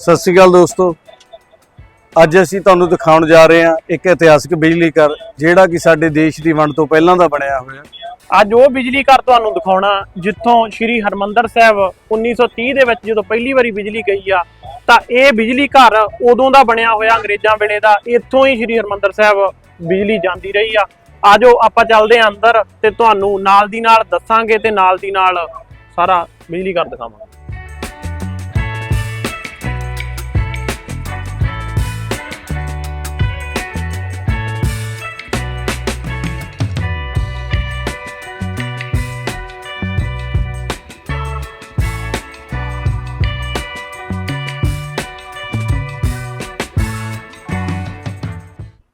ਸਤਿ ਸ਼੍ਰੀ ਅਕਾਲ ਦੋਸਤੋ। ਅੱਜ ਅਸੀਂ ਤੁਹਾਨੂੰ ਦਿਖਾਉਣ ਜਾ ਰਹੇ ਹਾਂ ਇੱਕ ਇਤਿਹਾਸਕ ਬਿਜਲੀ ਘਰ, ਜਿਹੜਾ ਕਿ ਸਾਡੇ ਦੇਸ਼ ਦੀ ਵੰਡ ਤੋਂ ਪਹਿਲਾਂ ਦਾ ਬਣਿਆ ਹੋਇਆ। ਅੱਜ ਉਹ ਬਿਜਲੀ ਘਰ ਤੁਹਾਨੂੰ ਦਿਖਾਉਣਾ, ਜਿੱਥੋਂ ਸ੍ਰੀ ਹਰਮੰਦਰ ਸਾਹਿਬ 1930 ਦੇ ਵਿੱਚ ਜਦੋਂ ਪਹਿਲੀ ਵਾਰੀ ਬਿਜਲੀ ਗਈ ਆ, ਤਾਂ ਇਹ ਬਿਜਲੀ ਘਰ ਉਦੋਂ ਦਾ ਬਣਿਆ ਹੋਇਆ, ਅੰਗਰੇਜ਼ਾਂ ਵੇਲੇ ਦਾ, ਇੱਥੋਂ ਹੀ ਸ੍ਰੀ ਹਰਮੰਦਰ ਸਾਹਿਬ ਬਿਜਲੀ ਜਾਂਦੀ ਰਹੀ ਆ। ਆਜੋ, ਆਪਾਂ ਚੱਲਦੇ ਆਂ ਅੰਦਰ ਤੇ ਤੁਹਾਨੂੰ ਨਾਲ ਦੀ ਨਾਲ ਦੱਸਾਂਗੇ ਤੇ ਨਾਲ ਦੀ ਨਾਲ ਸਾਰਾ ਬਿਜਲੀ ਘਰ ਦਿਖਾਵਾਂਗੇ।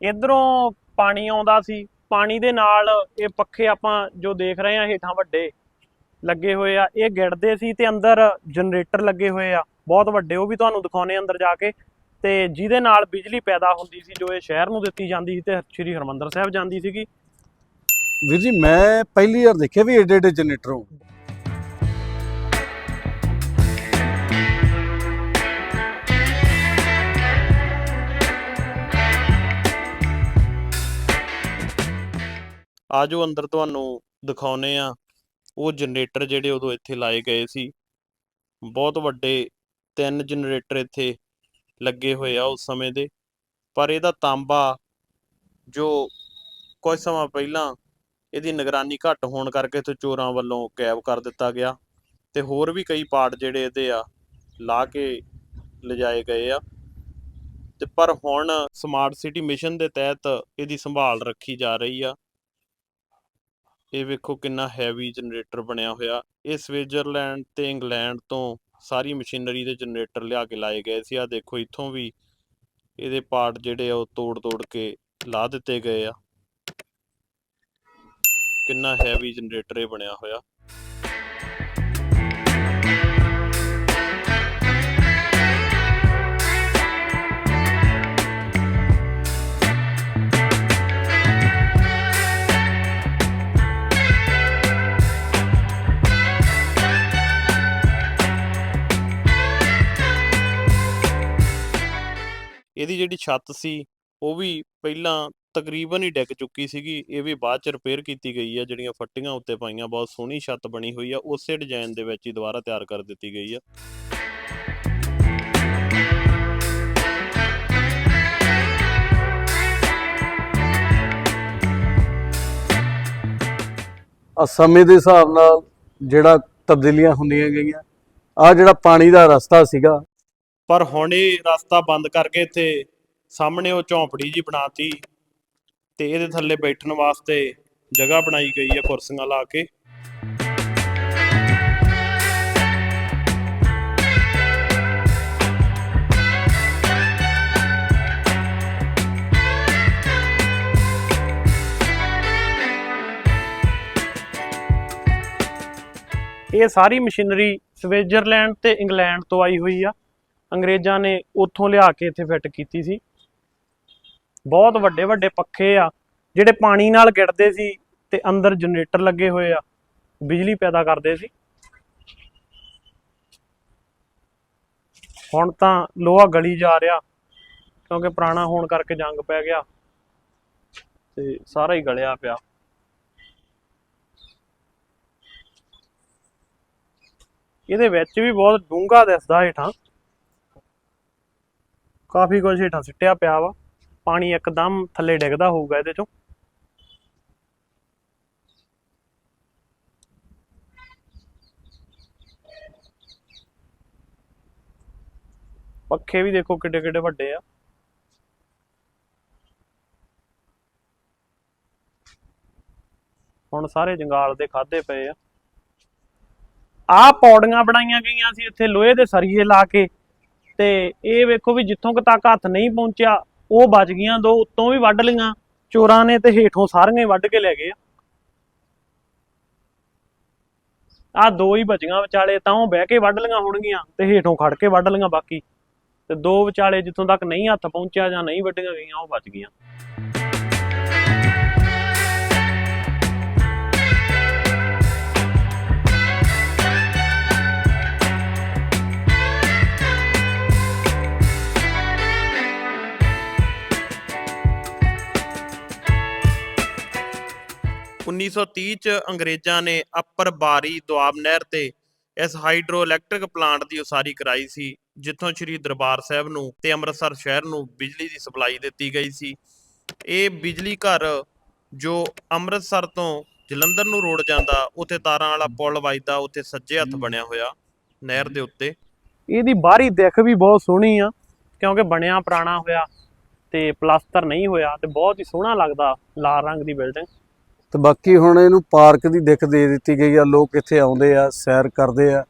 ਇਧਰੋਂ ਪਾਣੀ ਆਉਂਦਾ ਸੀ, ਪਾਣੀ ਦੇ ਨਾਲ ਇਹ ਪੱਖੇ ਆਪਾਂ ਜੋ ਦੇਖ ਰਹੇ ਆ ਹੇਠਾਂ ਵੱਡੇ ਲੱਗੇ ਹੋਏ ਆ, ਇਹ ਗਿੜਦੇ ਸੀ ਤੇ ਅੰਦਰ ਜਨਰੇਟਰ ਲੱਗੇ ਹੋਏ ਆ, ਬਹੁਤ ਵੱਡੇ, ਉਹ ਵੀ ਤੁਹਾਨੂੰ ਦਿਖਾਉਣੇ ਅੰਦਰ ਜਾ ਕੇ। ਤੇ ਜਿਹਦੇ ਨਾਲ ਬਿਜਲੀ ਪੈਦਾ ਹੁੰਦੀ ਸੀ, ਜੋ ਇਹ ਸ਼ਹਿਰ ਨੂੰ ਦਿੱਤੀ ਜਾਂਦੀ ਸੀ ਤੇ ਸ੍ਰੀ ਹਰਮੰਦਰ ਸਾਹਿਬ ਜਾਂਦੀ ਸੀਗੀ। ਵੀਰ ਜੀ, ਮੈਂ ਪਹਿਲੀ ਵਾਰ ਦੇਖਿਆ ਵੀ ਏਡੇ ਏਡੇ ਜਨਰੇਟਰ। ਹੋਣ ਆਜੋ ਅੰਦਰ ਤੁਹਾਨੂੰ ਦਿਖਾਉਨੇ ਆ ਉਹ ਜਨਰੇਟਰ ਜਿਹੜੇ ਉਦੋਂ ਇੱਥੇ ਲਾਏ ਗਏ ਸੀ। ਬਹੁਤ ਵੱਡੇ ਤਿੰਨ ਜਨਰੇਟਰ ਇੱਥੇ ਲੱਗੇ ਹੋਏ ਆ ਉਸ ਸਮੇਂ ਦੇ। ਪਰ ਇਹਦਾ ਤਾਂਬਾ ਜੋ ਕੁਝ ਸਮਾਂ ਪਹਿਲਾਂ ਇਹਦੀ ਨਿਗਰਾਨੀ ਘੱਟ ਹੋਣ ਕਰਕੇ ਤੇ ਚੋਰਾਂ ਵੱਲੋਂ ਗਾਇਬ ਕਰ ਦਿੱਤਾ ਗਿਆ। ਤੇ ਹੋਰ ਵੀ ਕਈ ਪਾਰਟ ਜਿਹੜੇ ਇਹਦੇ ਆ ਲਾ ਕੇ ਲਿਜਾਏ ਗਏ ਆ। ਤੇ ਪਰ ਹੁਣ ਸਮਾਰਟ ਸਿਟੀ ਮਿਸ਼ਨ ਦੇ ਤਹਿਤ ਇਹਦੀ ਸੰਭਾਲ ਰੱਖੀ ਜਾ ਰਹੀ ਆ। ਇਹ ਵੇਖੋ ਕਿੰਨਾ ਹੈਵੀ ਜਨਰੇਟਰ ਬਣਿਆ ਹੋਇਆ। ਇਹ ਸਵਿਟਜ਼ਰਲੈਂਡ ਤੇ ਇੰਗਲੈਂਡ ਤੋਂ ਸਾਰੀ ਮਸ਼ੀਨਰੀ ਦੇ ਜਨਰੇਟਰ ਲਿਆ ਕੇ ਲਾਏ ਗਏ ਸੀ। ਆ ਦੇਖੋ ਇੱਥੋਂ ਵੀ ਇਹਦੇ ਪਾਰਟ ਜਿਹੜੇ ਆ ਉਹ ਤੋੜ ਤੋੜ ਕੇ ਲਾ ਦਿੱਤੇ ਗਏ ਆ। ਕਿੰਨਾ ਹੈਵੀ ਜਨਰੇਟਰ ਇਹ ਬਣਿਆ ਹੋਇਆ। ਇਹਦੀ ਜਿਹੜੀ ਛੱਤ ਸੀ, ਉਹ ਵੀ ਪਹਿਲਾਂ ਤਕਰੀਬਨ ਹੀ ਡਿੱਗ ਚੁੱਕੀ ਸੀਗੀ, ਇਹ ਵੀ ਬਾਅਦ ਚ ਰਿਪੇਅਰ ਕੀਤੀ ਗਈ ਆ, ਜਿਹੜੀਆਂ ਫੱਟੀਆਂ ਉੱਤੇ ਪਾਈਆਂ, ਬਹੁਤ ਸੋਹਣੀ ਛੱਤ ਬਣੀ ਹੋਈ ਆ, ਉਸੇ ਡਿਜ਼ਾਈਨ ਦੇ ਵਿੱਚ ਹੀ ਦੁਬਾਰਾ ਤਿਆਰ ਕਰ ਦਿੱਤੀ ਗਈ ਆ। ਆ ਸਮੇਂ ਦੇ ਹਿਸਾਬ ਨਾਲ ਜਿਹੜਾ ਤਬਦੀਲੀਆਂ ਹੁੰਦੀਆਂ ਗਈਆਂ ਆ ਜਿਹੜਾ ਪਾਣੀ ਦਾ ਰਸਤਾ ਸੀਗਾ ਪਰ ਹੁਣ ਇਹ ਰਸਤਾ ਬੰਦ ਕਰਕੇ ਇੱਥੇ ਸਾਹਮਣੇ ਉਹ ਝੌਂਪੜੀ ਜੀ ਬਣਾਤੀ ਤੇ ਇਹਦੇ ਥੱਲੇ ਬੈਠਣ ਵਾਸਤੇ ਜਗ੍ਹਾ ਬਣਾਈ ਗਈ ਹੈ ਕੁਰਸੀਆਂ ਲਾ ਕੇ। ਇਹ ਸਾਰੀ ਮਸ਼ੀਨਰੀ ਸਵਿਟਜ਼ਰਲੈਂਡ ਤੇ ਇੰਗਲੈਂਡ ਤੋਂ ਆਈ ਹੋਈ ਆ। ਅੰਗਰੇਜ਼ਾਂ ਨੇ ਉੱਥੋਂ ਲਿਆ ਕੇ ਇੱਥੇ ਫਿੱਟ ਕੀਤੀ ਸੀ। ਬਹੁਤ ਵੱਡੇ ਵੱਡੇ ਪੱਖੇ ਆ, ਜਿਹੜੇ ਪਾਣੀ ਨਾਲ ਗਿੜਦੇ ਸੀ ਤੇ ਅੰਦਰ ਜਨਰੇਟਰ ਲੱਗੇ ਹੋਏ ਆ, ਬਿਜਲੀ ਪੈਦਾ ਕਰਦੇ ਸੀ। ਹੁਣ ਤਾਂ ਲੋਹਾ ਗਲੀ ਜਾ ਰਿਹਾ, ਕਿਉਂਕਿ ਪੁਰਾਣਾ ਹੋਣ ਕਰਕੇ ਜੰਗ ਪੈ ਗਿਆ ਤੇ ਸਾਰਾ ਹੀ ਗਲਿਆ ਪਿਆ। ਇਹਦੇ ਵਿੱਚ ਵੀ ਬਹੁਤ ਡੂੰਘਾ ਦਿਸਦਾ ਹੇਠਾਂ। ਕਾਫੀ ਕੁਝ ਹੇਠਾਂ ਸਿੱਟਿਆ ਪਿਆ ਵਾ। ਪਾਣੀ ਇੱਕਦਮ ਥੱਲੇ ਡਿੱਗਦਾ ਹੋਊਗਾ ਇਹਦੇ ਚੋਂ। ਪੱਖੇ ਵੀ ਦੇਖੋ ਕਿੱਡੇ ਕਿੱਡੇ ਵੱਡੇ ਆ। ਹੁਣ ਸਾਰੇ ਜੰਗਾਲ ਦੇ ਖਾਦੇ ਪਏ ਆ। ਆ ਪੌੜੀਆਂ ਬਣਾਈਆਂ ਗਈਆਂ ਸੀ ਇੱਥੇ, ਲੋਹੇ ਦੇ ਸਰੀਏ ਲਾ ਕੇ। ਤੇ ਇਹ ਵੇਖੋ ਵੀ ਜਿੱਥੋਂ ਤੱਕ ਹੱਥ ਨਹੀਂ ਪਹੁੰਚਿਆ, ਉਹ ਬਚ ਗਈਆਂ ਦੋ, ਉੱਤੋਂ ਵੀ ਵੱਢ ਲਈਆਂ। ਚੋਰਾਂ ਨੇ ਤੇ ਹੇਠੋਂ ਸਾਰੀਆਂ ਵੱਢ ਕੇ ਲੈ ਗਏ ਆ। ਆ ਦੋ ਹੀ ਬਚੀਆਂ ਵਿਚਾਲੇ, ਤਾਂ ਉਹ ਬਹਿ ਕੇ ਵੱਢ ਲਈਆਂ ਹੋਣਗੀਆਂ ਤੇ ਹੇਠੋਂ ਖੜ ਕੇ ਵੱਢ ਲਈਆਂ ਬਾਕੀ। ਤੇ ਦੋ ਵਿਚਾਲੇ ਜਿੱਥੋਂ ਤੱਕ ਨਹੀਂ ਹੱਥ ਪਹੁੰਚਿਆ ਜਾਂ ਨਹੀਂ ਵੱਢੀਆਂ ਗਈਆਂ, ਉਹ ਬਚ ਗਈਆਂ। 1930 ਚ ਅੰਗਰੇਜ਼ਾਂ ਨੇ ਅੱਪਰ ਬਾਰੀ ਦੁਆਬ ਨਹਿਰ ਤੇ ਇਸ ਹਾਈਡਰੋ ਇਲੈਕਟ੍ਰਿਕ ਪਲਾਂਟ ਦੀ ਉਸਾਰੀ ਕਰਾਈ ਸੀ ਜਿੱਥੋਂ ਸ੍ਰੀ ਦਰਬਾਰ ਸਾਹਿਬ ਨੂੰ ਤੇ ਅੰਮ੍ਰਿਤਸਰ ਸ਼ਹਿਰ ਨੂੰ ਬਿਜਲੀ ਦੀ ਸਪਲਾਈ ਦਿੱਤੀ ਗਈ ਸੀ। ਇਹ ਬਿਜਲੀ ਘਰ ਜੋ ਅੰਮ੍ਰਿਤਸਰ ਤੋਂ ਜਲੰਧਰ ਨੂੰ ਰੋਡ ਜਾਂਦਾ ਉੱਥੇ ਤਾਰਾਂ ਵਾਲਾ ਪੁਲ ਵੱਜਦਾ ਉੱਥੇ ਸੱਜੇ ਹੱਥ ਬਣਿਆ ਹੋਇਆ ਨਹਿਰ ਦੇ ਉੱਤੇ। ਇਹਦੀ ਬਾਹਰੀ ਦਿੱਖ ਵੀ ਬਹੁਤ ਸੋਹਣੀ ਆ ਕਿਉਂਕਿ ਬਣਿਆ ਪੁਰਾਣਾ ਹੋਇਆ ਤੇ ਪਲਾਸਟਰ ਨਹੀਂ ਹੋਇਆ ਤੇ ਬਹੁਤ ਹੀ ਸੋਹਣਾ ਲੱਗਦਾ ਲਾਲ ਰੰਗ ਦੀ ਬਿਲਡਿੰਗ। ਤੇ ਬਾਕੀ ਹੁਣ ਇਹਨੂੰ ਪਾਰਕ ਦੀ ਦਿੱਖ ਦੇ ਦਿੱਤੀ ਗਈ ਆ, ਲੋਕ ਇੱਥੇ ਆਉਂਦੇ ਆ, ਸੈਰ ਕਰਦੇ ਆ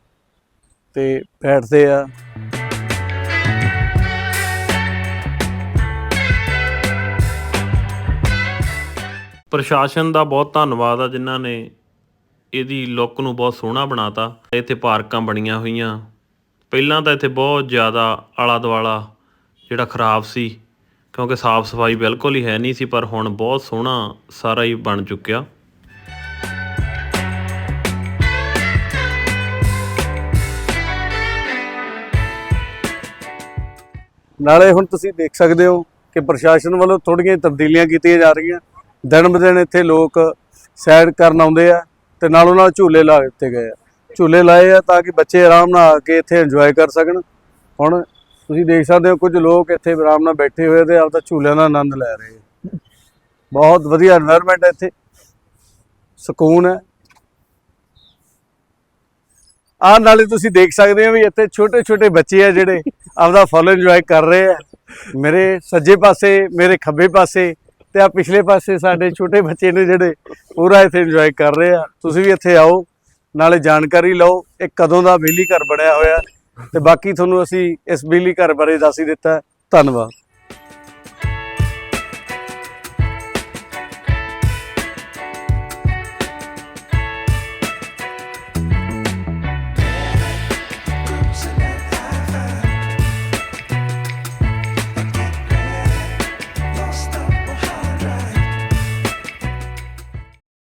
ਤੇ ਬੈਠਦੇ ਆ। ਪ੍ਰਸ਼ਾਸਨ ਦਾ ਬਹੁਤ ਧੰਨਵਾਦ ਆ ਜਿਨ੍ਹਾਂ ਨੇ ਇਹਦੀ ਲੁੱਕ ਨੂੰ ਬਹੁਤ ਸੋਹਣਾ ਬਣਾਤਾ। ਇੱਥੇ ਪਾਰਕਾਂ ਬਣੀਆਂ ਹੋਈਆਂ। ਪਹਿਲਾਂ ਤਾਂ ਇੱਥੇ ਬਹੁਤ ਜ਼ਿਆਦਾ ਆਲਾ ਦੁਆਲਾ ਜਿਹੜਾ ਖਰਾਬ ਸੀ। ਕਿਉਂਕਿ ਸਾਫ਼ ਸਫ਼ਾਈ ਬਿਲਕੁਲ ਹੀ ਹੈ ਨਹੀਂ ਸੀ, ਪਰ ਹੁਣ ਬਹੁਤ ਸੋਹਣਾ ਸਾਰਾ ਹੀ ਬਣ ਚੁੱਕਿਆ। ਨਾਲੇ ਹੁਣ ਤੁਸੀਂ ਦੇਖ ਸਕਦੇ ਹੋ ਕਿ ਪ੍ਰਸ਼ਾਸਨ ਵੱਲੋਂ ਥੋੜ੍ਹੀਆਂ ਤਬਦੀਲੀਆਂ ਕੀਤੀਆਂ ਜਾ ਰਹੀਆਂ। ਦਿਨ ਬ ਦਿਨ ਇੱਥੇ ਲੋਕ ਸੈਰ ਕਰਨ ਆਉਂਦੇ ਆ ਤੇ ਨਾਲੋਂ ਨਾਲ ਝੂਲੇ ਲਾ ਦਿੱਤੇ ਗਏ ਆ। ਝੂਲੇ ਲਾਏ ਆ ਤਾਂ ਕਿ ਬੱਚੇ ਆਰਾਮ ਨਾਲ ਆ ਕੇ ਇੱਥੇ ਇੰਜੋਏ ਕਰ ਸਕਣ। ਹੁਣ ਤੁਸੀਂ ਦੇਖ ਸਕਦੇ ਹੋ ਕੁਝ ਲੋਕ ਇੱਥੇ ਆਰਾਮ ਨਾਲ ਬੈਠੇ ਹੋਏ ਤੇ ਆਪਦਾ ਝੂਲਿਆਂ ਦਾ ਆਨੰਦ ਲੈ ਰਹੇ ਬਹੁਤ ਵਧੀਆ এনवायरमेंट ਹੈ ਇੱਥੇ। ਸਕੂਨ ਹੈ। ਆਹ ਨਾਲੇ ਤੁਸੀਂ ਦੇਖ ਸਕਦੇ ਹੋ ਵੀ ਇੱਥੇ ਛੋਟੇ ਛੋਟੇ ਬੱਚੇ ਆ ਜਿਹੜੇ ਆਪਦਾ ਫੁੱਲ ਇੰਜੋਏ ਕਰ ਰਹੇ ਆ। ਮੇਰੇ ਸੱਜੇ ਪਾਸੇ, ਮੇਰੇ ਖੱਬੇ ਪਾਸੇ ਤੇ ਆ ਪਿਛਲੇ ਪਾਸੇ ਸਾਡੇ ਛੋਟੇ ਬੱਚੇ ਨੇ ਜਿਹੜੇ ਪੂਰਾ ਇੱਥੇ ਇੰਜੋਏ ਕਰ ਰਹੇ ਆ। ਤੁਸੀਂ ਵੀ ਇੱਥੇ ਆਓ, ਨਾਲੇ ਜਾਣਕਾਰੀ ਲਓ, ਇਹ ਕਦੋਂ ਦਾ ਬਿਜਲੀ ਘਰ ਬਣਿਆ ਹੋਇਆ। ਤੇ ਬਾਕੀ ਤੁਹਾਨੂੰ ਅਸੀਂ ਇਸ ਬਿਜਲੀ ਘਰ ਬਾਰੇ ਦੱਸ ਹੀ ਦਿੱਤਾ ਧੰਨਵਾਦ।